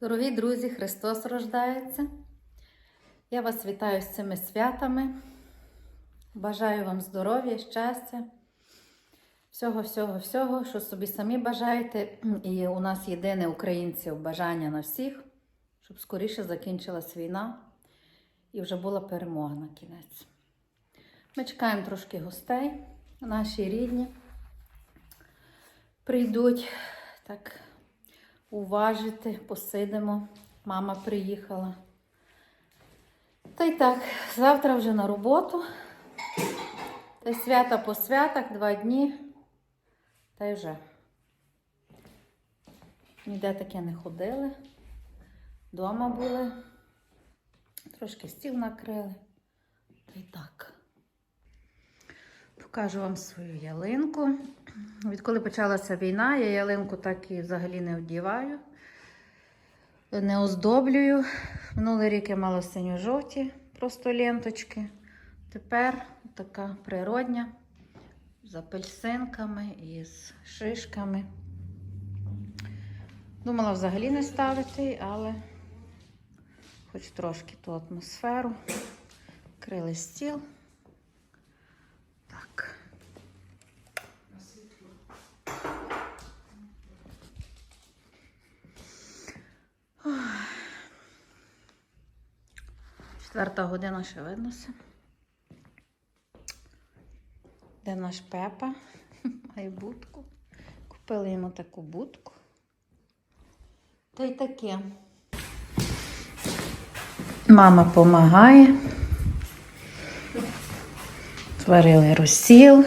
Дорогі друзі, Христос рождається. Я вас вітаю з цими святами. Бажаю вам здоров'я, щастя, всього, всього, всього, що собі самі бажаєте. І у нас єдине українців бажання на всіх, щоб скоріше закінчилась війна і вже була перемога на кінець. Ми чекаємо трошки гостей, наші рідні прийдуть так уважити, посидимо. Мама приїхала. Та й так, завтра вже на роботу. Та свята по святах, два дні. Та й вже. Ніде таке не ходили. Дома були. Трошки стіл накрили. Та й так. Покажу вам свою ялинку. Відколи почалася війна, я ялинку так і взагалі не вдіваю, не оздоблюю. Минулий рік я мала синьо-жовті, просто ленточки. Тепер така природня, з апельсинками і з шишками. Думала взагалі не ставити, але хоч трошки ту атмосферу. Крили стіл. Четверта година ще виднося. Де наш Пепа? Має будку. Купили йому таку будку. Та й таке. Мама допомагає. Сварили розсіл,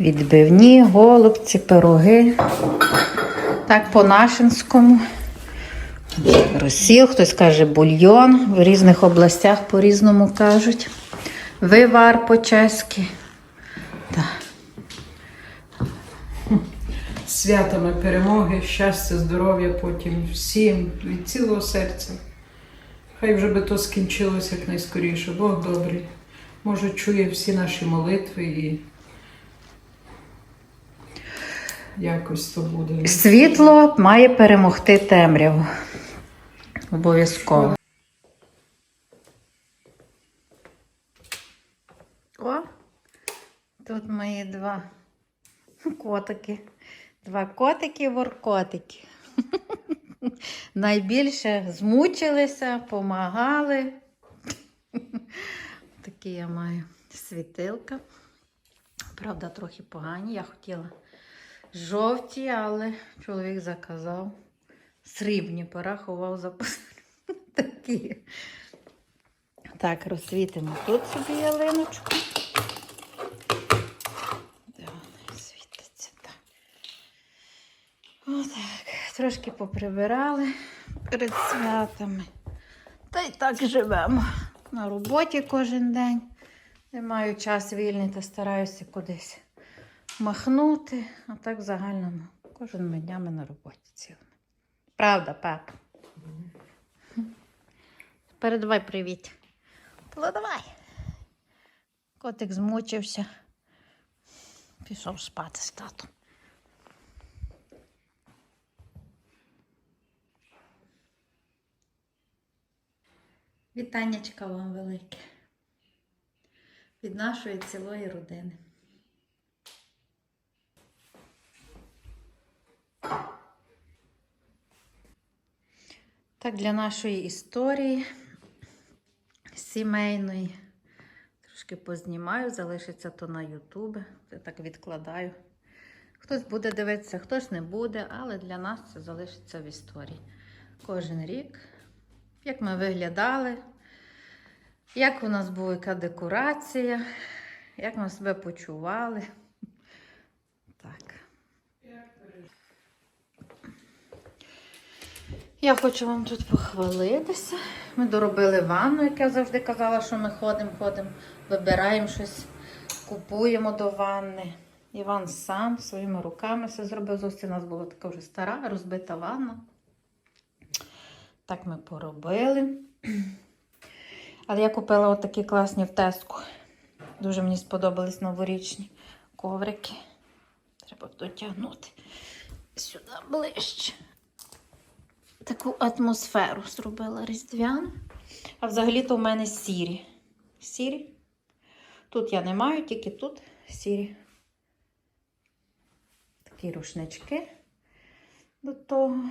відбивні, голубці, пироги. Так по-нашинському. Розсіл, хтось каже бульйон, в різних областях по-різному кажуть. Вивар по-чеськи. Святами перемоги, щастя, здоров'я потім всім від цілого серця. Хай вже би то скінчилося якнайскоріше. Бог добрий. Може, чує всі наші молитви і якось то буде. Світло має перемогти темряву. Обов'язково. О, тут мої два котики. Два котики воркотики. Найбільше змучилися, помагали. Такі я маю світилка. Правда, трохи погані. Я хотіла жовті, але чоловік заказав. Срібні порахував за такі. Так, розсвітимо тут собі ялиночку. Де вона світиться так. Отак. Трошки поприбирали перед святами. Та й так живемо. На роботі кожен день. Не маю час вільний та стараюся кудись махнути. А так в загальному кожен днями на роботі цілими. Правда, пап? Передавай привіт. Передавай. Котик змучився. Пішов спати з татом. Вітаннячка вам велике. Від нашої цілої родини. Так, для нашої історії сімейної. Трошки познімаю, залишиться то на Ютубі. Я так відкладаю. Хтось буде дивитися, хтось не буде, але для нас це залишиться в історії. Кожен рік, як ми виглядали, як у нас була яка декорація, як ми себе почували. Так. Я хочу вам тут похвалитися. Ми доробили ванну, як я завжди казала, що ми ходимо, ходимо, вибираємо щось, купуємо до ванни. Іван сам своїми руками все зробив. Зовсім у нас була така вже стара, розбита ванна. Так ми поробили. Але я купила отакі класні в теску. Дуже мені сподобались новорічні коврики. Треба дотягнути сюди ближче. Таку атмосферу зробила різдвяну. А взагалі-то в мене сірі. Сірі. Тут я не маю, тільки тут сірі. Такі рушнички до того.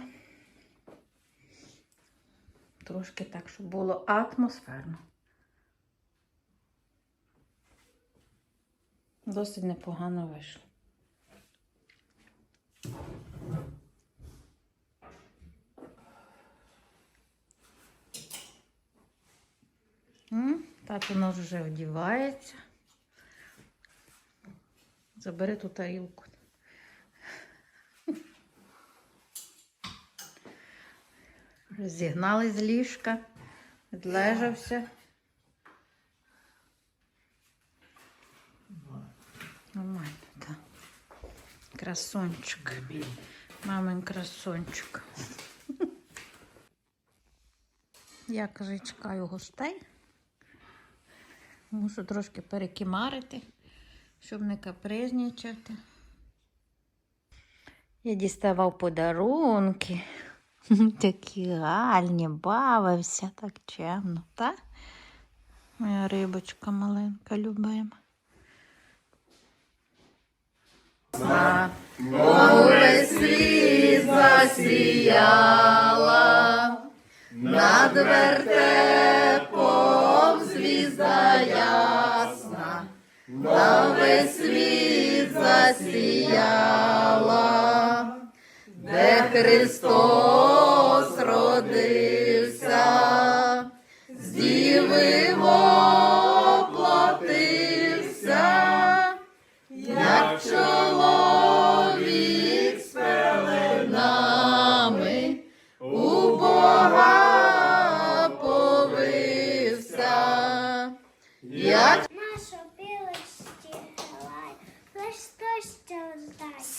Трошки так, щоб було атмосферно. Досить непогано вийшло. Тато у нас вже одівається. Забери ту тарілку. Зігнали з ліжка, відлежався. Нормально, так. Красунчик. Мамин красунчик. Я каже, чекаю гостей. Мушу трошки перекимарити, щоб не капризнічати. Я діставав подарунки. Такі гарні, бавився так чемно, так? Моя рибочка маленька, любима. Увесь світ засіяла, над вертепом звізда ясна, на весь світ засіяла, де Христос родився, з діви воплотився,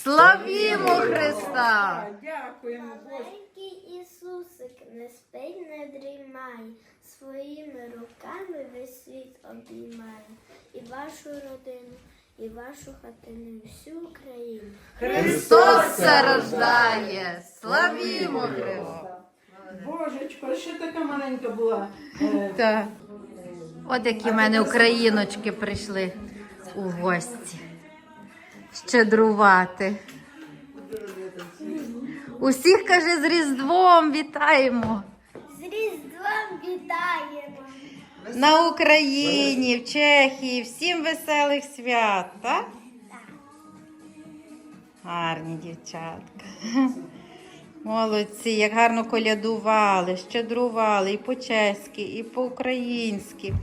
славімо Христа! Дякуємо, Маленький Ісусик не спить, не дрімає, своїми руками весь світ обіймає. І вашу родину, і вашу хатину, і всю Україну. Христос рождає! Славімо Христа! Божечко, ще така маленька була. Е, Так. От які в мене україночки прийшли у гості. Щедрувати. Усіх, каже, з Різдвом вітаємо. З Різдвом вітаємо! На Україні, в Чехії, всім веселих свят, так? Гарні дівчатка. Молодці, як гарно колядували, щедрували і по-чеськи, і по-українськи.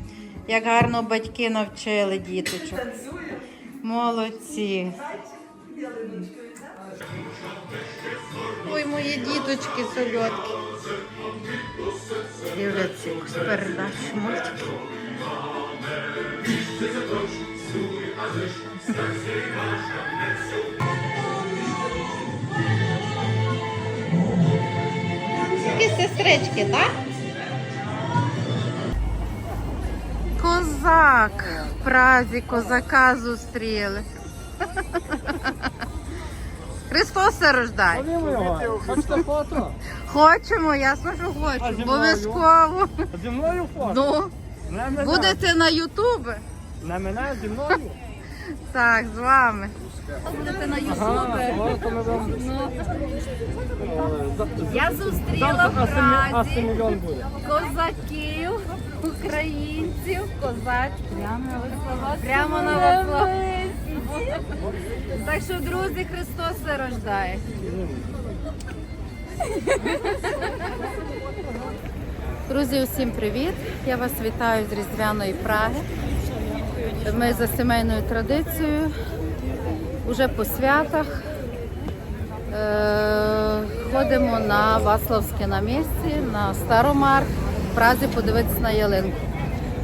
Як гарно батьки навчили діточок. Молодці. Ой, мої діточки сольотки. Дивляться якусь передачу мультики. Сестрички, так? Козак. Празі козака зустріли. Христос рождає. Хочете фото? Хочемо, ясно, що хочу. Обов'язково. Зі мною фото? Ну, будете на Ютубі? На мене, зі мною? Так, з вами. Будете на фото ми вам. Я зустріла в Празі буде. козаків, українців, козачків. Прямо на Васло. Так що, друзі, Христос се рождає. Друзі, усім привіт! Я вас вітаю з Різдвяної Праги. Ми за сімейною традицією, уже по святах. Е, ходимо на Ваславське на місці, на Старомар, в Празі подивитися на ялинку.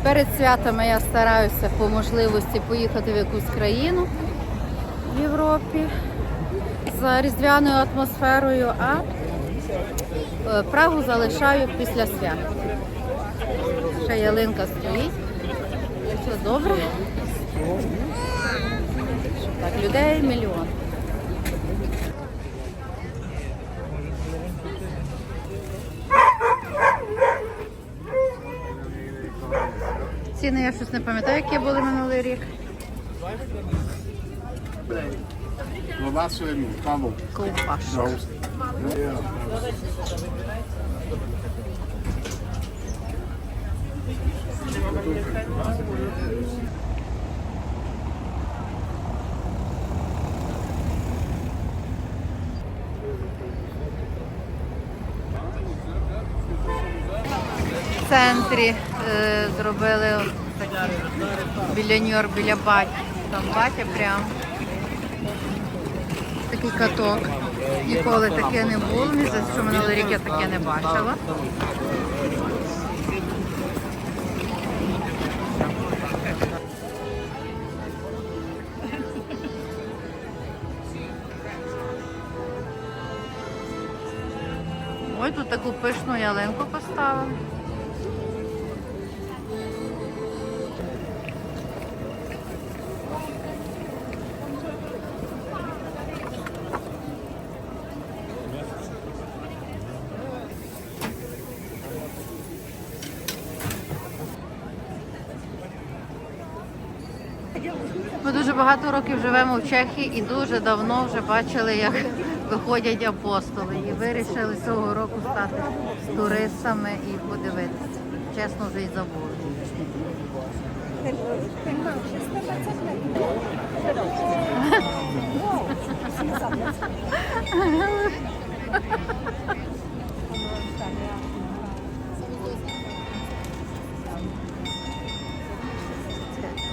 Перед святами я стараюся по можливості поїхати в якусь країну в Європі за різдвяною атмосферою, а е, Прагу залишаю після свят. Ще ялинка стоїть. Все добре. Так, людей мільйон. Ціни я щось не пам'ятаю, які були минулий рік. Ковбаш. Центрі е, зробили такі біля Нью-Йорк, біля баті. Там батя прям. Такий каток. Ніколи таке не було. Мені здається, що минулий рік я таке не бачила. Ой, тут таку пишну ялинку поставили. Дуже багато років живемо в Чехії і дуже давно вже бачили, як виходять апостоли. І вирішили цього року стати туристами і подивитися. Чесно, вже й забули.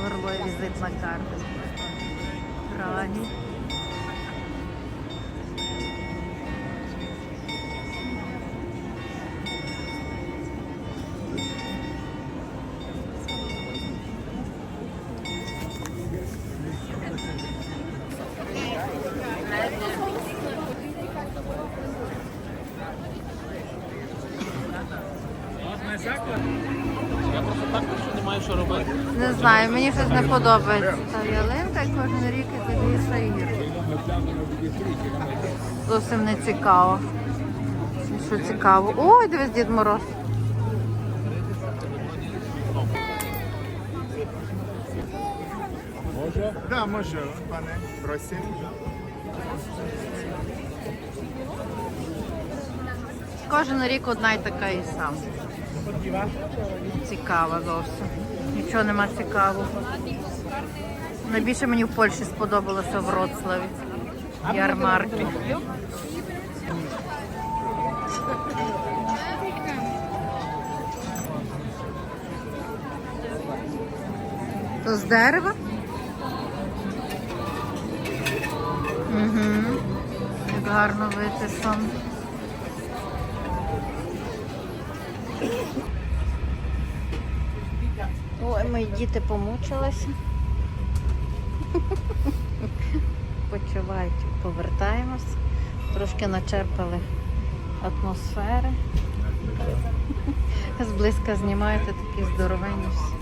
Горло візитна карта. Giovanni. Знаю, мені щось не подобається. Та ялинка і кожен рік і дивіться і гірше. Зовсім не цікаво. Що цікаво? Ой, дивись, Дід Мороз. Да, може, пане, просим. Кожен рік одна й така і сама. Цікава зовсім. Нічого нема цікавого. Найбільше мені в Польщі сподобалося в Вроцлаві. Ярмарки. То з дерева? Угу. Як гарно витисан. Ой, мої діти помучилися. Почувають, повертаємось. Трошки начерпали атмосфери. Зблизька знімаєте такі здоровенні всі.